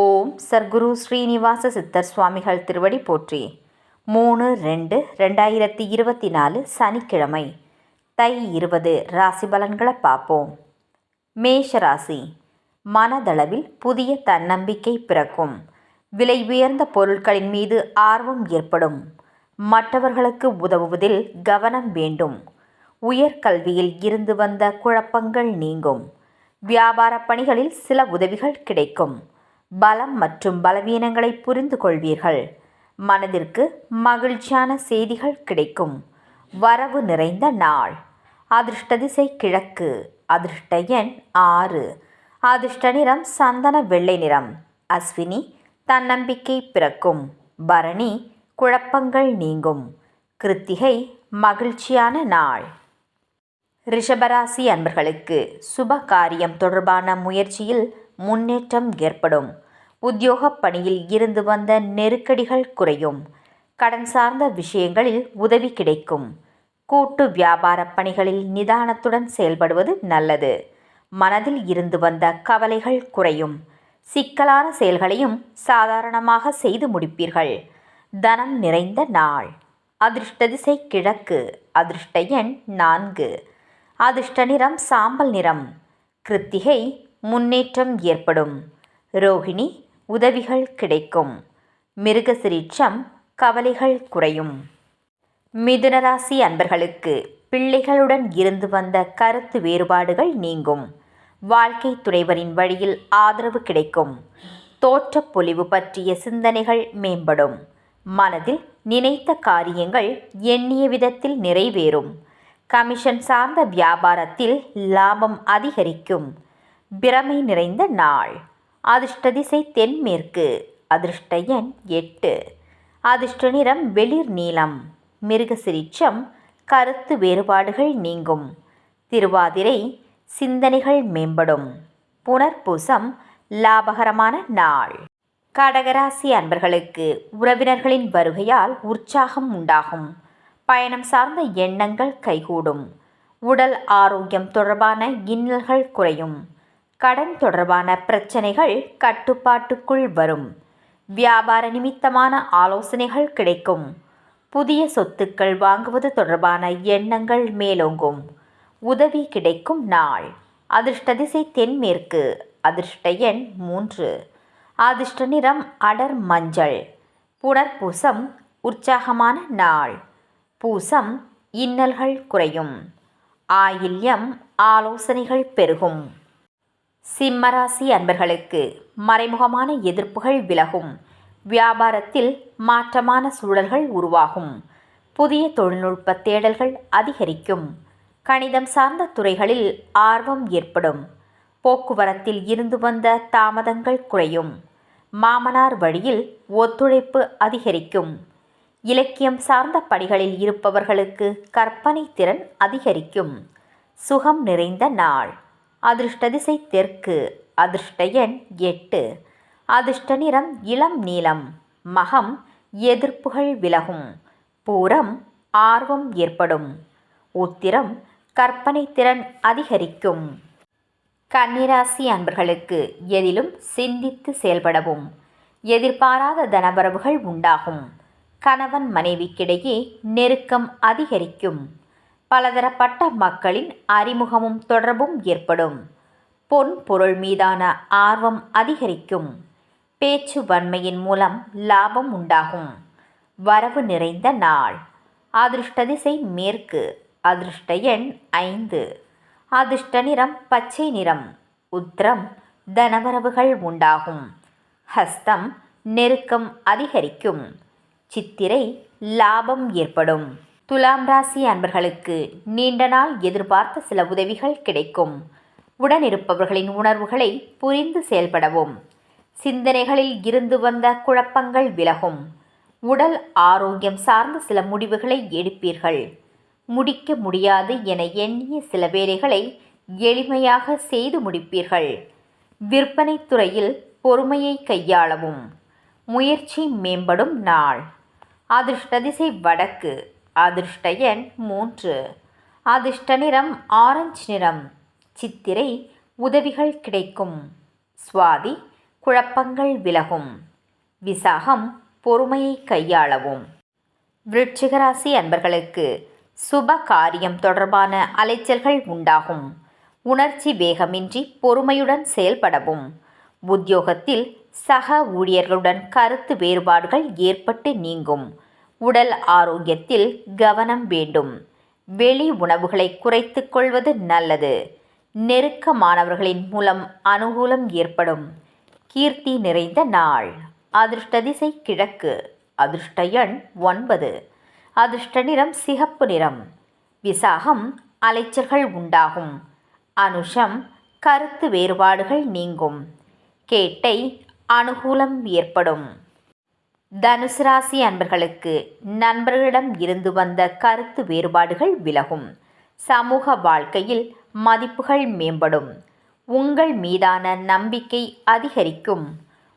ஓம் சர்க்குரு ஸ்ரீனிவாச சித்தர் சுவாமிகள் திருவடி போற்றி. மூணு ரெண்டு ரெண்டாயிரத்தி இருபத்தி நாலு சனிக்கிழமை. தை இருபது ராசி பலன்களை பார்ப்போம். மேஷ ராசி மனதளவில் புதிய தன்னம்பிக்கை பிறக்கும். விலை உயர்ந்த பொருட்களின் மீது ஆர்வம் ஏற்படும். மற்றவர்களுக்கு உதவுவதில் கவனம் வேண்டும். உயர்கல்வியில் இருந்து வந்த குழப்பங்கள் நீங்கும். வியாபார பணிகளில் சில உதவிகள் கிடைக்கும். பலம் மற்றும் பலவீனங்களை புரிந்து கொள்வீர்கள் மனதிற்கு மகிழ்ச்சியான செய்திகள் கிடைக்கும். வரவு நிறைந்த நாள். அதிர்ஷ்ட திசை கிழக்கு. அதிர்ஷ்ட எண் ஆறு. அதிர்ஷ்ட நிறம் சந்தன வெள்ளை நிறம். அஸ்வினி தன்னம்பிக்கை பிறக்கும். பரணி குழப்பங்கள் நீங்கும். கிருத்திகை மகிழ்ச்சியான நாள். ரிஷபராசி அன்பர்களுக்கு சுப காரியம் தொடர்பான முயற்சியில் முன்னேற்றம் ஏற்படும். உத்தியோகப் பணியில் இருந்து வந்த நெருக்கடிகள் குறையும். கடன் சார்ந்த விஷயங்களில் உதவி கிடைக்கும். கூட்டு வியாபார பணிகளில் நிதானத்துடன் செயல்படுவது நல்லது. மனதில் இருந்து வந்த கவலைகள் குறையும். சிக்கலான செயல்களையும் சாதாரணமாக செய்து முடிப்பீர்கள். தனம் நிறைந்த நாள். அதிர்ஷ்ட திசை கிழக்கு. அதிர்ஷ்ட எண் நான்கு. அதிர்ஷ்ட நிறம் சாம்பல் நிறம். கிருத்திகை முன்னேற்றம் ஏற்படும். ரோகிணி உதவிகள் கிடைக்கும். மிருகசிரீட்சம் கவலைகள் குறையும். மிதுனராசி அன்பர்களுக்கு பிள்ளைகளுடன் இருந்து வந்த கருத்து வேறுபாடுகள் நீங்கும். வாழ்க்கை துணைவரின் வழியில் ஆதரவு கிடைக்கும். தோற்றப் பொலிவு பற்றிய சிந்தனைகள் மேம்படும். மனதில் நினைத்த காரியங்கள் எண்ணிய விதத்தில் நிறைவேறும். கமிஷன் சார்ந்த வியாபாரத்தில் லாபம் அதிகரிக்கும். பிரமை நிறைந்த நாள். அதிர்ஷ்ட திசை தென்மேற்கு. அதிர்ஷ்ட எண் எட்டு. அதிர்ஷ்ட நிறம் வெளிர் நீலம் மிருகசிரிச்சம் கருத்து வேறுபாடுகள் நீங்கும். திருவாதிரை சிந்தனைகள் மேம்படும். புனர்பூசம் லாபகரமான நாள். கடகராசி அன்பர்களுக்கு உறவினர்களின் வருகையால் உற்சாகம் உண்டாகும். பயணம் சார்ந்த எண்ணங்கள் கைகூடும். உடல் ஆரோக்கியம் தொடர்பான இன்னல்கள் குறையும். கடன் தொடர்பான பிரச்சனைகள் கட்டுப்பாட்டுக்குள் வரும். வியாபார நிமித்தமான ஆலோசனைகள் கிடைக்கும். புதிய சொத்துக்கள் வாங்குவது தொடர்பான எண்ணங்கள் மேலோங்கும். உதவி கிடைக்கும் நாள். அதிர்ஷ்ட திசை தென்மேற்கு. அதிர்ஷ்ட எண் மூன்று. அதிர்ஷ்ட நிறம் அடர் மஞ்சள். புனர்பூசம் உற்சாகமான நாள். பூசம் இன்னல்கள் குறையும். ஆயில்யம் ஆலோசனைகள் பெருகும். சிம்மராசி அன்பர்களுக்கு மறைமுகமான எதிர்ப்புகள் விலகும். வியாபாரத்தில் மாற்றமான சூழல்கள் உருவாகும். புதிய தொழில்நுட்ப தேடல்கள் அதிகரிக்கும். கணிதம் சார்ந்த துறைகளில் ஆர்வம் ஏற்படும். போக்குவரத்தில் இருந்து வந்த தாமதங்கள் குறையும். மாமனார் வழியில் ஒத்துழைப்பு அதிகரிக்கும். இலக்கியம் சார்ந்த பணிகளில் இருப்பவர்களுக்கு கற்பனை திறன் அதிகரிக்கும். சுகம் நிறைந்த நாள். அதிர்ஷ்ட திசை தெற்கு அதிர்ஷ்ட எண் எட்டு. அதிர்ஷ்ட நிறம் இளம் நீலம் மகம் எதிர்ப்புகள் விலகும் பூரம் ஆர்வம் ஏற்படும். உத்திரம் கற்பனை திறன் அதிகரிக்கும். கன்னிராசி அன்பர்களுக்கு எதிலும் சிந்தித்து செயல்படவும் எதிர்பாராத தனவரவுகள் உண்டாகும். கணவன் மனைவிக்கிடையே நெருக்கம் அதிகரிக்கும். பலதரப்பட்ட மக்களின் அறிமுகமும் தொடர்பும் ஏற்படும். பொன் பொருள் மீதான ஆர்வம் அதிகரிக்கும். பேச்சு வன்மையின் மூலம் லாபம் உண்டாகும். வரவு நிறைந்த நாள். அதிர்ஷ்ட திசை மேற்கு. அதிர்ஷ்ட எண் ஐந்து. அதிர்ஷ்ட நிறம் பச்சை நிறம். உத்திரம் தனவரவுகள் உண்டாகும். ஹஸ்தம் நெருக்கம் அதிகரிக்கும். சித்திரை லாபம் ஏற்படும். துலாம் ராசி அன்பர்களுக்கு நீண்ட நாள் எதிர்பார்த்த சில உதவிகள் கிடைக்கும். உடனிருப்பவர்களின் உணர்வுகளை புரிந்து செயல்படவும். சிந்தனைகளில் இருந்து வந்த குழப்பங்கள் விலகும். உடல் ஆரோக்கியம் சார்ந்த சில முடிவுகளை எடுப்பீர்கள். முடிக்க முடியாது என எண்ணிய சில வேலைகளை எளிமையாக செய்து முடிப்பீர்கள். விற்பனை துறையில் பொறுமையை கையாளவும். முயற்சி மேம்படும் நாள். அதிர்ஷ்ட திசை வடக்கு. அதிர்ஷ்ட எண் மூன்று. அதிர்ஷ்ட நிறம் ஆரஞ்சு நிறம். சித்திரை உதவிகள் கிடைக்கும். சுவாதி குழப்பங்கள் விலகும். விசாகம் பொறுமையை கையாளவும். விருட்சிகராசி அன்பர்களுக்கு சுப காரியம் தொடர்பான அலைச்சல்கள் உண்டாகும். உணர்ச்சி வேகமின்றி பொறுமையுடன் செயல்படவும். உத்தியோகத்தில் சக ஊழியர்களுடன் கருத்து வேறுபாடுகள் ஏற்பட்டு நீங்கும். உடல் ஆரோக்கியத்தில் கவனம் வேண்டும். வெளி உணவுகளை குறைத்து கொள்வது நல்லது. நெருக்கமானவர்களின் மூலம் அனுகூலம் ஏற்படும். கீர்த்தி நிறைந்த நாள். அதிர்ஷ்டதிசை கிழக்கு. அதிர்ஷ்ட எண் ஒன்பது. அதிர்ஷ்ட நிறம் சிகப்பு நிறம். விசாகம் அலைச்சல்கள் உண்டாகும். அனுஷம் கருத்து வேறுபாடுகள் நீங்கும். கேட்டை அனுகூலம் ஏற்படும். தனுசு ராசி அன்பர்களுக்கு நண்பர்களிடம் இருந்து வந்த கருத்து வேறுபாடுகள் விலகும். சமூக வாழ்க்கையில் மதிப்புகள் மேம்படும். உங்கள் மீதான நம்பிக்கை அதிகரிக்கும்.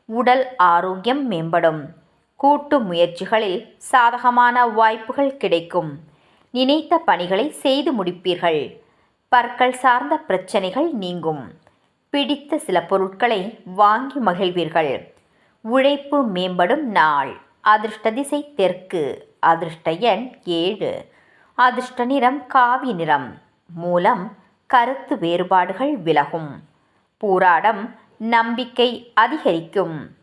உடல் ஆரோக்கியம் மேம்படும். கூட்டு முயற்சிகளில் சாதகமான வாய்ப்புகள் கிடைக்கும். நினைத்த பணிகளை செய்து முடிப்பீர்கள். பற்கள் சார்ந்த பிரச்சனைகள் நீங்கும். பிடித்த சில பொருட்களை வாங்கி மகிழ்வீர்கள். உழைப்பு மேம்படும் நாள். அதிர்ஷ்ட திசை தெற்கு. அதிர்ஷ்ட எண் ஏழு. அதிர்ஷ்ட நிறம் காவி நிறம். மூலம் கருத்து வேறுபாடுகள் விலகும். பூராடம் நம்பிக்கை அதிகரிக்கும்.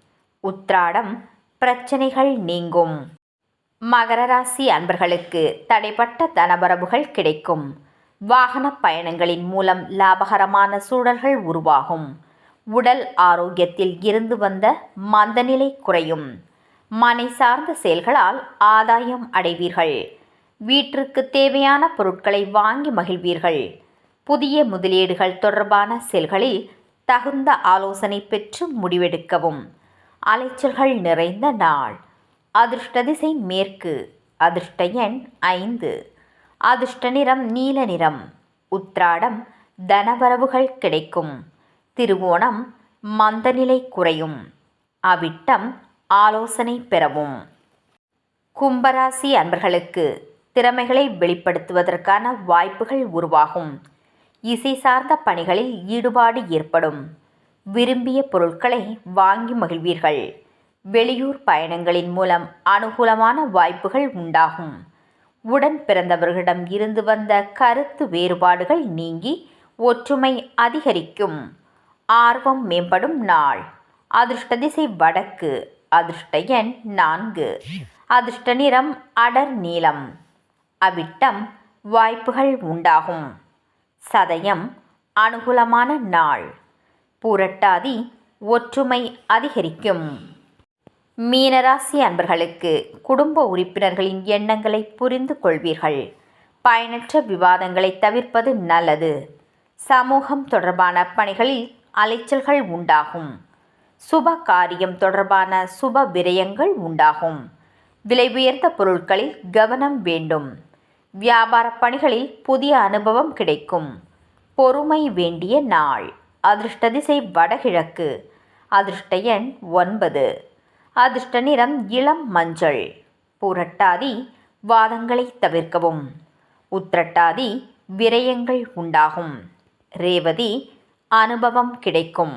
உத்ராடம் பிரச்சனைகள் நீங்கும். மகர ராசி அன்பர்களுக்கு தடைப்பட்ட தனபரபுகள் கிடைக்கும். வாகன பயணங்களின் மூலம் லாபகரமான சூழல்கள் உருவாகும். உடல் ஆரோக்கியத்தில் இருந்து வந்த மந்தநிலை குறையும். மனை சார்ந்த செயல்களால் ஆதாயம் அடைவீர்கள். வீட்டிற்கு தேவையான பொருட்களை வாங்கி மகிழ்வீர்கள். புதிய முதலீடுகள் தொடர்பான செயல்களில் தகுந்த ஆலோசனை பெற்று முடிவெடுக்கவும். அலைச்சல்கள் நிறைந்த நாள். அதிர்ஷ்ட திசை மேற்கு. அதிர்ஷ்ட எண் ஐந்து. அதிர்ஷ்ட நிறம் நீல நிறம். உத்ராடம் தனவரவுகள் கிடைக்கும். திருவோணம் மந்தநிலை குறையும். அவிட்டம் ஆலோசனை பெறவும். கும்பராசி அன்பர்களுக்கு திறமைகளை வெளிப்படுத்துவதற்கான வாய்ப்புகள் உருவாகும். இசை சார்ந்த பணிகளில் ஈடுபாடு ஏற்படும். விரும்பிய பொருட்களை வாங்கி மகிழ்வீர்கள். வெளியூர் பயணங்களின் மூலம் அனுகூலமான வாய்ப்புகள் உண்டாகும். உடன் பிறந்தவர்களிடம் இருந்து வந்த கருத்து வேறுபாடுகள் நீங்கி ஒற்றுமை அதிகரிக்கும். ஆர்வம் மேம்படும் நாள். அதிர்ஷ்ட திசை வடக்கு அதிர்ஷ்ட எண் நான்கு. அதிர்ஷ்ட நிறம் அடர் நீளம் அவிட்டம் வாய்ப்புகள் உண்டாகும். சதயம் அனுகூலமான நாள். புரட்டாதி ஒற்றுமை அதிகரிக்கும். மீனராசி அன்பர்களுக்கு குடும்ப உறுப்பினர்களின் எண்ணங்களை புரிந்து கொள்வீர்கள். பயனற்ற விவாதங்களை தவிர்ப்பது நல்லது. சமூகம் தொடர்பான பணிகளில் அலைச்சல்கள் உண்டாகும். சுப காரியம் தொடர்பான சுப விரயங்கள் உண்டாகும். விலை உயர்ந்த பொருட்களில் கவனம் வேண்டும். வியாபார பணிகளில் புதிய அனுபவம் கிடைக்கும். பொறுமை வேண்டிய நாள். அதிர்ஷ்ட திசை வடகிழக்கு. அதிர்ஷ்ட எண் ஒன்பது. அதிர்ஷ்ட நிறம் இளம் மஞ்சள். புரட்டாதி வாதங்களை தவிர்க்கவும். உத்திரட்டாதி விரயங்கள் உண்டாகும். ரேவதி அனுபவம் கிடைக்கும்.